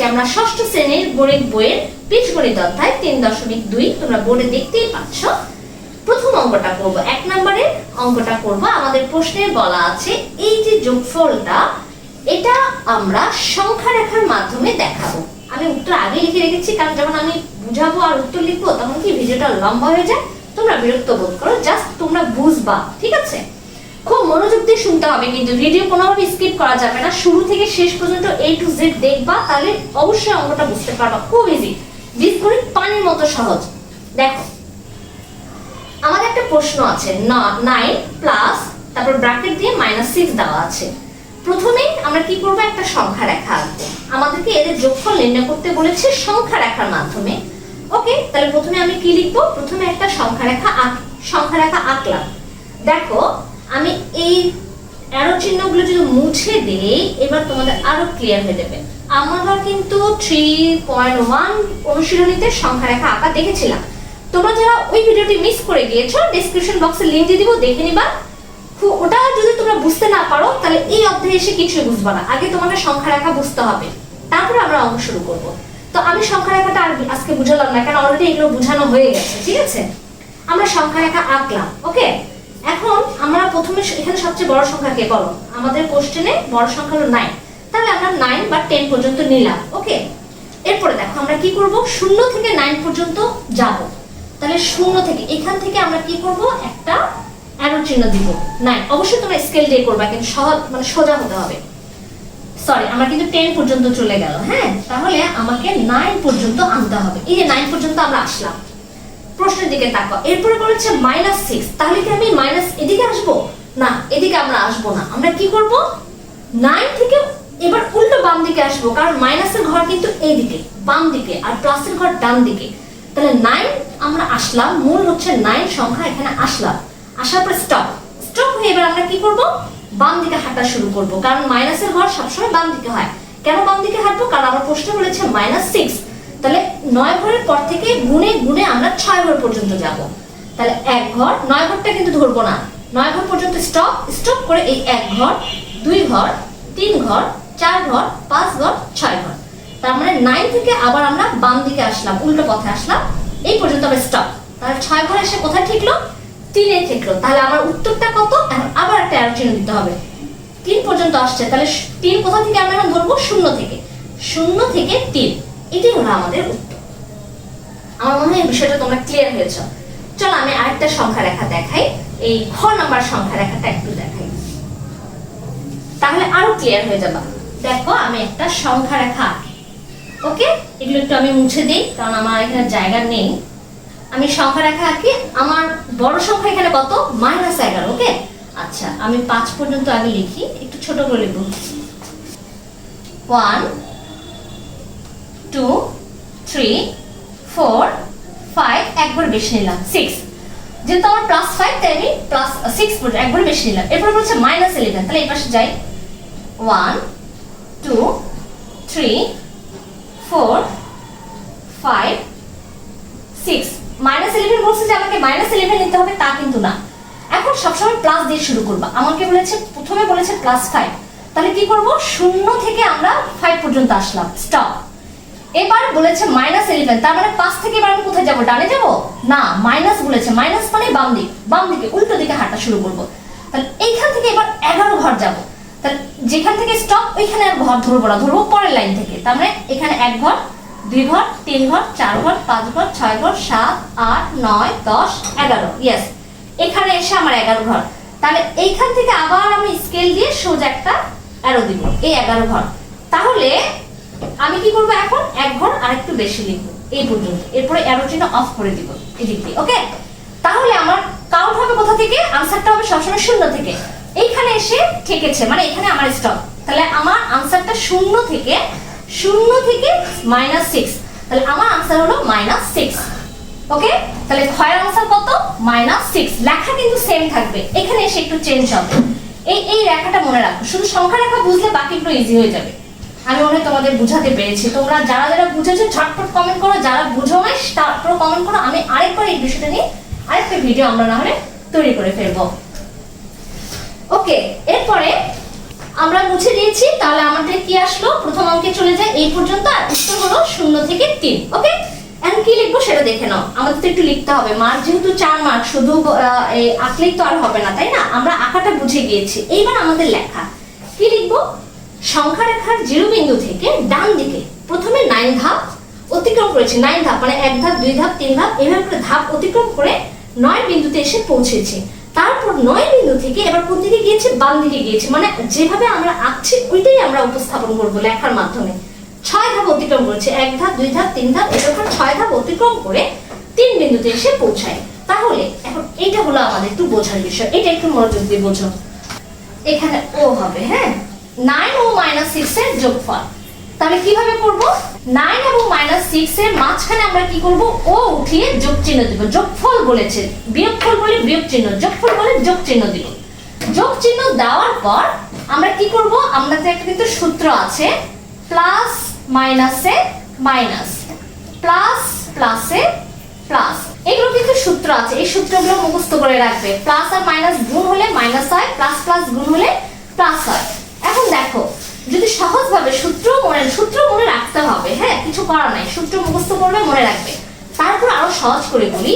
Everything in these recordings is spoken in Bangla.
আজকে আমরা ষষ্ঠ শ্রেণির গণিত বইয়ের বীজগণিত অধ্যায় তিন দশমিক দুই তোমরা বোর্ডে দেখতেই পাচ্ছ। প্রথম অঙ্কটা করব। এক নম্বরের অঙ্কটা করব। আমাদের প্রশ্নে বলা আছে, এই যে যোগফলটা, এটা আমরা সংখ্যা রেখার মাধ্যমে দেখাবো। আমি উত্তর আগে লিখে রেখেছি, কারণ যখন আমি বুঝাবো আর উত্তর লিখব, তখন কি ভিডিওটা লম্বা হয়ে যায়? তোমরা বিরক্ত বোধ করো, জাস্ট তোমরা বুঝবা, ঠিক আছে? খুব মনোযোগ দিয়ে শুনতে হবে কিন্তু ভিডিও কোনোভাবে স্কিপ করা যাবে না। শুরু থেকে শেষ পর্যন্ত এ টু জেড দেখবা, তাহলে অবশ্যই অঙ্কটা বুঝতে পারবা। খুব ইজি বীজগণিত পানির মতো সহজ। দেখো, আমাদের একটা প্রশ্ন আছে। নাইন প্লাস তারপর ব্র্যাকেট দিয়ে মাইনাস সিক্স দেওয়া আছে। প্রথমেই আমরা কি করব? একটা সংখ্যা রেখা আঁকবো। আমাদেরকে এদের যোগফল নির্ণয় করতে বলেছে সংখ্যা রেখার মাধ্যমে। ওকে তাহলে প্রথমে আমি কি লিখব? প্রথমে একটা সংখ্যা রেখা আঁক সংখ্যা রেখা আঁকলাম। দেখো আমি এই অ্যারো চিহ্নগুলো যদি মুছে দেই, এবার তোমাদের আরও ক্লিয়ার হয়ে যাবে। আমরা কিন্তু থ্রি পয়েন্ট ওয়ান অনুশীলনীতে সংখ্যা রেখা আঁকা দেখেছিলাম। তোমরা যারা ওই ভিডিওটি মিস করে গিয়েছো ডেসক্রিপশন বক্সে লিংক দিয়ে দিব, দেখে নিবা। ওটা যদি তোমরা বুঝতে না পারো, তাহলে এই অধ্যায়ে এসে কিছুই বুঝবা না। আগে তোমাকে সংখ্যা রেখা বুঝতে হবে। তারপরে আমরা অঙ্ক শুরু করব। তো আমি সংখ্যা রেখাটা আর আজকে বুঝালাম না কারণ অলরেডি এগুলো বোঝানো হয়ে গেছে, ঠিক আছে? আমরা সংখ্যা রেখা আঁকলাম ওকে এখন আমরা প্রথমে এখানে সবচেয়ে বড় সংখ্যা কে বলো? আমাদের কোশ্চেনে বড় সংখ্যা হলো নাইন তাহলে আমরা নাইন বা টেন পর্যন্ত নিলাম ওকে এরপরে দেখো, আমরা কি করব? শূন্য থেকে নাইন পর্যন্ত যাব। তাহলে শূন্য থেকে, এখান থেকে আমরা কি করব? একটা অ্যারো চিহ্ন দিব। নাইন অবশ্যই তোমরা স্কেল দিয়ে করবা, কিন্তু সহজ মানে সোজা হতে হবে। সরি আমরা কিন্তু টেন পর্যন্ত চলে গেল হ্যাঁ? তাহলে আমাকে নাইন পর্যন্ত আনতে হবে। এই যে নাইন পর্যন্ত আমরা আসলাম। প্রশ্নের দিকে তাকাও। এরপরে বলেছে মাইনাস সিক্স তাহলে কি আমি মাইনাস এদিকে আসব? না, এদিকে আমরা আসব না। আমরা কি করব? নাইন থেকে এবার উল্টো বাম দিকে আসব, কারণ মাইনাসের ঘর কিন্তু এইদিকে, বাম দিকে, আর প্লাসের ঘর ডান দিকে। তাহলে নাইন আমরা আসলাম, মূল হচ্ছে নাইন সংখ্যা এখানে আসলাম। আসার পর স্টপ স্টপ হয়ে এবার আমরা কি করব? বাম দিকে হাঁটা শুরু করব, কারণ মাইনাসের ঘর সবসময় বাম দিকে হয়। কেন বাম দিকে হাঁটবো? কারণ আমার প্রশ্ন বলেছে মাইনাস সিক্স তাহলে নয় ঘরের পর থেকে গুনে গুনে আমরা ছয় ঘর পর্যন্ত যাব। তাহলে এক ঘর, নয় ঘরটা কিন্তু ধরবো না। নয় ঘর পর্যন্ত স্টপ স্টপ করে এই এক ঘর, দুই ঘর, তিন ঘর, চার ঘর, পাঁচ ঘর, ছয় ঘর। তার মানে নাইন থেকে আবার আমরা বাম দিকে আসলাম, উল্টো পথে আসলাম, এই পর্যন্ত আমরা স্টপ তাহলে ছয় ঘর এসে কোথায় ঠিকলো? তিনে ঠিকলো। তাহলে আমার উত্তরটা কত? এখন আবার একটা অ্যারো চিহ্ন দিতে হবে। তিন পর্যন্ত আসছে। তাহলে তিন কোথা থেকে আমরা এখন ধরবো? শূন্য থেকে। শূন্য থেকে তিন। এটাই হলো আমাদের উত্তর। আমার মনে হয় বিষয়টা তোমরা ক্লিয়ার হয়েছ। চলো আমি আরেকটা সংখ্যা রেখা দেখাই। এই খ নাম্বার সংখ্যা রেখাটা একটু দেখাই। তাহলে আরও ক্লিয়ার হয়ে যাবা। দেখো আমি একটা সংখ্যা রেখা ওকে? এগুলো একটু আমি মুছে দিই, কারণ আমার এখানে জায়গা নেই। আমি সংখ্যা রেখা আঁকি, আমার বড় সংখ্যা এখানে কত? মাইনাস এগারো, ওকে? আচ্ছা আমি পাঁচ পর্যন্ত আগে লিখি, একটু ছোট করে লিখব। One two, three, four, five, একবার বেশি নিলাম, সিক্স। যেহেতু আমার প্লাস ফাইভ তাই আমি প্লাস সিক্স একবার বেশি নিলাম। এরপর বলছে মাইনাস ইলেভেন তাহলে এই পাশে যাই। One two three four five six minus eleven বলছে যে আমাকে মাইনাস ইলেভেন নিতে হবে, তা কিন্তু না। এখন সবসময় প্লাস দিয়ে শুরু করবা। আমাকে বলেছে, প্রথমে বলেছে প্লাস ফাইভ তাহলে কি করব? শূন্য থেকে আমরা ফাইভ পর্যন্ত আসলাম। স্টপ এবার বলেছে মাইনাস ইলেভেন তার মানে পাঁচ থেকে এবার আমি কোথায় যাব? ডানে যাব? না মাইনাস বলেছে মাইনাস মানে বাম দিক, বাম দিকে, উল্টো দিকে হাঁটা শুরু করব। তাহলে এইখান থেকে এবার এগারো ঘর যাব। তাহলে যেখান থেকে স্টপ ওইখানে আর ঘর ধরবো না, ধরবো পরের লাইন থেকে। তার মানে এখানে এক ঘর, দুই ঘর, তিন ঘর, চার ঘর, পাঁচ ঘর, ছয় ঘর, সাত, আট, নয়, দশ, এগারো। ইয়েস এখানে এসে আমার এগারো ঘর। তাহলে এইখান থেকে আবার আমি স্কেল দিয়ে সোজা একটা অ্যারো দিব, এই এগারো ঘর। তাহলে আমি কি করব এখন? এক ঘর আর একটু বেশি লিখব। এই পর্যন্ত। এরপরে অ্যারো চিহ্ন অফ করে দিব। এদিক দিয়ে ওকে তাহলে আমার কাউন্ট হবে কোথা থেকে? আনসারটা হবে সবসময় শূন্য থেকে। এইখানে এসে ঠেকেছে মানে এখানে আমার স্টপ তাহলে আমার আনসারটা শূন্য থেকে শূন্য থেকে মাইনাস সিক্স তাহলে আমার আনসার হলো মাইনাস সিক্স ওকে তাহলে ক্ষয়ের আনসার কত? মাইনাস সিক্স লেখা কিন্তু সেম থাকবে। এখানে এসে একটু চেঞ্জ হবে। এই এই রেখাটা মনে রাখো। শুধু সংখ্যা রেখা বুঝলে বাকি একটু ইজি হয়ে যাবে। আমি মনে তোমাদের বুঝাতে পেরেছি। তোমরা যারা যারা বুঝেছ, ঝটপট কমেন্ট করো। যারা বুঝো নাই তারপর কমেন্ট করো। আমি আরেকবার এই বিষয়টা নিয়ে আরেকটা ভিডিও আমরা না হলে তৈরি করে ফেলব। ওকে এরপরে আমরা মুছে দিয়েছি তাহলে আমাদের কি আসলো? প্রথম অঙ্কে চলে যায় এই পর্যন্ত, আর উত্তর হলো শূন্য থেকে তিন। ওকে এখন কি লিখব সেটা দেখে নাও। আমাদের তো একটু লিখতে হবে। মার্ক যেহেতু চার মার্ক শুধু আঁকলেই তো আর হবে না, তাই না? আমরা আঁকাটা বুঝে গিয়েছি। এইবার আমাদের লেখা। কি লিখব? সংখ্যা রেখার জিরো বিন্দু থেকে ডান দিকে প্রথমে নাইন ধাপ অতিক্রম করেছে নাইন ধাপ মানে এক ধাপ, দুই ধাপ, তিন ধাপ, এভাবে করে ধাপ অতিক্রম করে নয় বিন্দুতে এসে পৌঁছেছে। তারপর নয় বিন্দু থেকে এবার কোন দিকে গিয়েছে? বাম দিকে গিয়েছে। মানে যেভাবে আমরা আঁকছি, ওইটাই আমরা উপস্থাপন করব লেখার মাধ্যমে। ছয় ধাপ অতিক্রম করেছে, এক ধাপ, দুই ধাপ, তিন ধাপ এরকম ছয় ধাপ অতিক্রম করে তিন বিন্দুতে এসে পৌঁছায়। তাহলে, এখন এইটা হলো আমাদের একটু বোঝার বিষয়। এটা একটু মনোযোগ দিয়ে বোঝো। এখানে ও হবে হ্যাঁ? নাইন ও মাইনাস সিক্স এর যোগফল। তাহলে কীভাবে করব? নাইন এবং মাইনাস সিক্স এর মাঝখানে আমরা কি করব? ও উঠিয়ে যোগ চিহ্ন দিব। যোগফল বলেছে। বিয়োগফল বলে বিয়োগ চিহ্ন যোগফল বলে যোগ চিহ্ন দিব। যোগ চিহ্ন দেওয়ার পর আমরা কি করব? আমাদের একটা কিন্তু সূত্র আছে। প্লাস মাইনাসে মাইনাস প্লাস প্লাসে প্লাস এগুলো কিন্তু সূত্র আছে। এই সূত্রগুলো মুখস্থ করে রাখবে। প্লাস আর মাইনাস গুণ হলে মাইনাস হয় প্লাস প্লাস গুণ হলে প্লাস হয়। দেখো, যদি সহজভাবে সূত্র মনে সূত্র মনে রাখতে হবে হ্যাঁ কিছু করার নাই, সূত্র মুখস্থ করবে, মনে রাখবে। তারপর আরও সহজ করে বলি,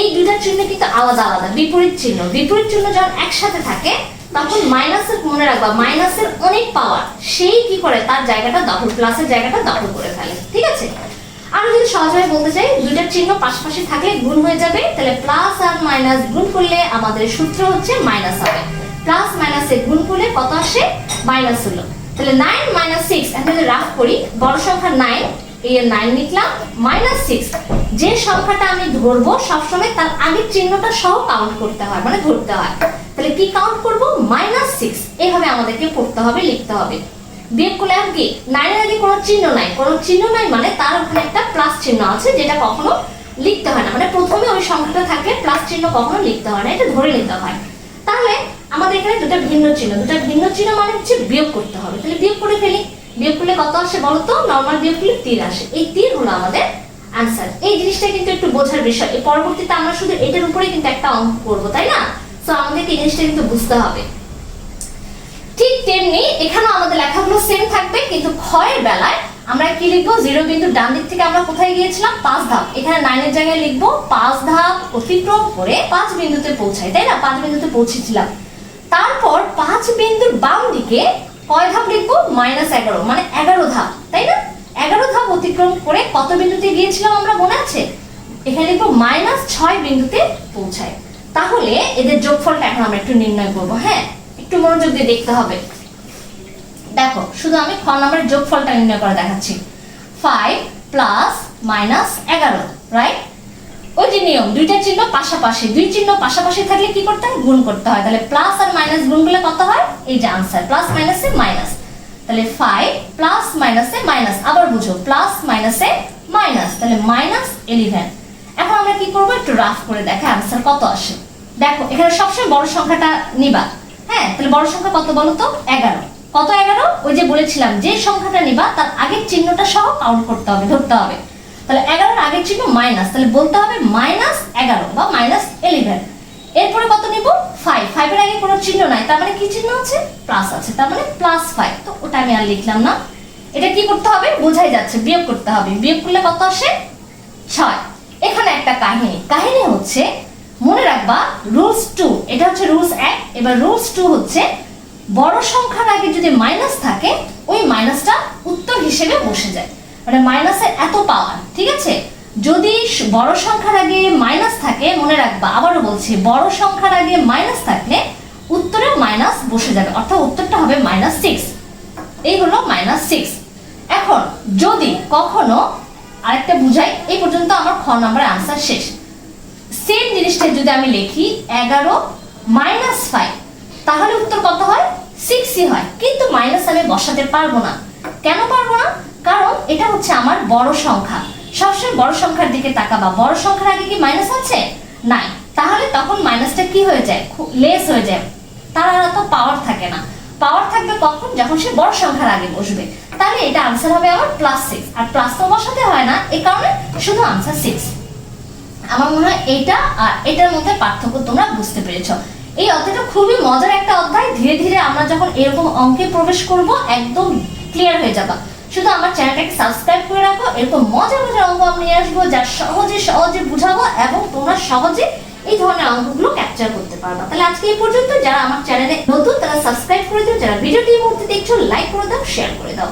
এই দুইটা চিহ্ন কিন্তু আলাদা আলাদা, বিপরীত চিহ্ন। বিপরীত চিহ্ন যখন একসাথে থাকে, তখন মাইনাসের মনে রাখবা মাইনাসের অনেক পাওয়ার সেই কি করে? তার জায়গাটা দখল প্লাসের জায়গাটা দখল করে ফেলে, ঠিক আছে? আর যদি সহজভাবে বলতে চাই দুইটার চিহ্ন পাশাপাশি থাকলে গুণ হয়ে যাবে, তাহলে প্লাস আর মাইনাস গুণ করলে আমাদের সূত্র হচ্ছে মাইনাস হবে। প্লাস মাইনাসে গুণ করলে কত আসে? মাইনাস হলো। তাহলে নাইন মাইনাস সিক্স এখন রাফ করি, বড় সংখ্যা নাইন এই নাইন লিখলাম মাইনাস সিক্স যে সংখ্যাটা আমি ধরবো সবসময় তার আগের চিহ্নটা সহ কাউন্ট করতে হয় মানে ধরতে হয়। তাহলে কি কাউন্ট করব? মাইনাস সিক্স এইভাবে আমাদেরকে পড়তে হবে, লিখতে হবে। বিয়োগ করলে আর কি নাইনের আগে কোনো চিহ্ন নাই। কোনো চিহ্ন নাই মানে তার ওখানে একটা প্লাস চিহ্ন আছে, যেটা কখনো লিখতে হয় না। মানে প্রথমে ওই সংখ্যাটা থাকলে প্লাস চিহ্ন কখনো লিখতে হয় না, এটা ধরে নিতে হয়। তাহলে আমাদের এখানে দুটো ভিন্ন চিহ্ন। দুটো ভিন্ন চিহ্ন মানে হচ্ছে বিয়োগ করতে হবে। তাহলে বিয়োগ করে ফেলি। বিয়োগ করলে কত আসে বলো তো? নর্মাল বিয়োগ করলে তীর আসে। এই তীর হলো আমাদের আনসার এই জিনিসটা কিন্তু একটু বোঝার বিষয়। পরবর্তীতে আমরা শুধু এটার উপরে কিন্তু একটা অঙ্ক করব, তাই না? তো আমাদেরকে এই জিনিসটা কিন্তু বুঝতে হবে। ঠিক তেমনি এখানেও আমাদের লেখাগুলো সেম থাকবে, কিন্তু ক্ষয়ের বেলায় আমরা কি লিখব? জিরো বিন্দু ডান দিক থেকে আমরা কোথায় গিয়েছিলাম? পাঁচ ধাপ। এখানে নাইনের জায়গায় লিখব, পাঁচ ধাপ অতিক্রম করে পাঁচ বিন্দুতে পৌঁছাই, তাই না? পাঁচ বিন্দুতে পৌঁছেছিলাম। তারপর পাঁচ বিন্দুর বাম দিকে কয় ধাপ লিখব মাইনাস এগারো মানে এগারো ধাপ, তাই না? এগারো ধাপ অতিক্রম করে কত বিন্দুতে গিয়েছিলাম আমরা, মনে আছে? এখানে লিখব মাইনাস ছয় বিন্দুতে পৌঁছায়। তাহলে এদের যোগফলটা এখন আমরা একটু নির্ণয় করব হ্যাঁ? একটু মনোযোগ দিয়ে দেখতে হবে। দেখো, শুধু আমি খ নম্বরের যোগফলটা নির্ণয় করে দেখাচ্ছি। ফাইভ প্লাস মাইনাস এগারো রাইট ওই যে নিয়ম, দুইটা চিহ্ন পাশাপাশি, দুই চিহ্ন পাশাপাশি থাকলে কি করতে হয়? গুণ করতে হয়। তাহলে প্লাস আর মাইনাস গুণ করলে কত হয়? এই যে আনসার প্লাস মাইনাসে মাইনাস তাহলে ফাইভ প্লাস মাইনাসে মাইনাস আবার বুঝো প্লাস মাইনাসে মাইনাস তাহলে মাইনাস ইলেভেন এখন আমরা কি করব? একটু রাফ করে দেখে আনসার কত আসে। দেখো, এখানে সবসময় বড় সংখ্যাটা নিবা। হ্যাঁ তাহলে বড় সংখ্যা কত বলো তো? এগারো। কত এগারো? ওই যে বলেছিলাম, যে সংখ্যাটা নিবা, তার আগের চিহ্নটা সহ কাউন্ট করতে হবে, ধরতে হবে। তাহলে এগারোর আগের চিহ্ন মাইনাস তাহলে বলতে হবে মাইনাস এগারো বা মাইনাস ইলেভেন এরপরে কত নিব? ফাইভ ফাইভের আগে কোনো চিহ্ন নাই, তার মানে কি চিহ্ন আছে? প্লাস আছে, তার মানে প্লাস ফাইভ তো ওটা আমি আর লিখলাম না। এটা কি করতে হবে? বোঝাই যাচ্ছে, বিয়োগ করতে হবে। বিয়োগ করলে কত আসে? ছয়। এখানে একটা কাহিনী। কাহিনী হচ্ছে, মনে রাখবা রুলস টু এটা হচ্ছে রুলস এক, এবার রুলস টু হচ্ছে, বড় সংখ্যার আগে যদি মাইনাস থাকে, ওই মাইনাসটা উত্তর হিসেবে বসে যায়। মানে মাইনাসের এত পাওয়ার ঠিক আছে? যদি বড় সংখ্যার আগে মাইনাস থাকে, মনে রাখবা, আবারও বলছি, বড় সংখ্যার আগে মাইনাস থাকলে উত্তরে মাইনাস বসে যাবে, অর্থাৎ উত্তরটা হবে মাইনাস সিক্স এই হলো মাইনাস সিক্স এখন, যদি কখনো আরেকটা বুঝাই, এই পর্যন্ত আমার খ নম্বরের আনসার শেষ। সেম জিনিসটা যদি আমি লিখি, এগারো মাইনাস ফাইভ তাহলে উত্তর কত হয়? সিক্সই হয়। কিন্তু মাইনাস আমি বসাতে পারব না। কেন পারব না? কারণ এটা হচ্ছে আমার বড় সংখ্যা। সবসময় বড় সংখ্যার দিকে তাকাবা। বড় সংখ্যার আগে কি মাইনাস আছে? নাই। তাহলে তখন মাইনাসটা কি হয়ে যায়? লেস হয়ে যায়। তার আর অত পাওয়ার থাকে না। পাওয়ার থাকবে কখন? যখন সে বড় সংখ্যার আগে বসবে। তাহলে এটা আনসার হবে আমার প্লাস সিক্স আর প্লাস তো বসাতে হয় না। এই কারণে শুধু আনসার সিক্স আমার মনে হয় এটা আর এটার মধ্যে পার্থক্য তোমরা বুঝতে পেরেছ। এই অধ্যায়টা খুবই মজার একটা অধ্যায়। ধীরে ধীরে আমরা যখন এরকম অঙ্কে প্রবেশ করব, একদম ক্লিয়ার হয়ে যাবা। শুধু আমার চ্যানেলটাকে সাবস্ক্রাইব করে রাখো, এরকম মজা মজার অঙ্ক আমি নিয়ে আসব যা সহজে সহজে বুঝাবো এবং তোমরা সহজে এই ধরনের অঙ্কগুলো ক্যাপচার করতে পারবা। তাহলে আজকে এই পর্যন্ত, যারা আমার চ্যানেলে নতুন, তারা সাবস্ক্রাইব করে দিও, যারা ভিডিওটি এই মুহূর্তে দেখছ লাইক করে দাও শেয়ার করে দাও।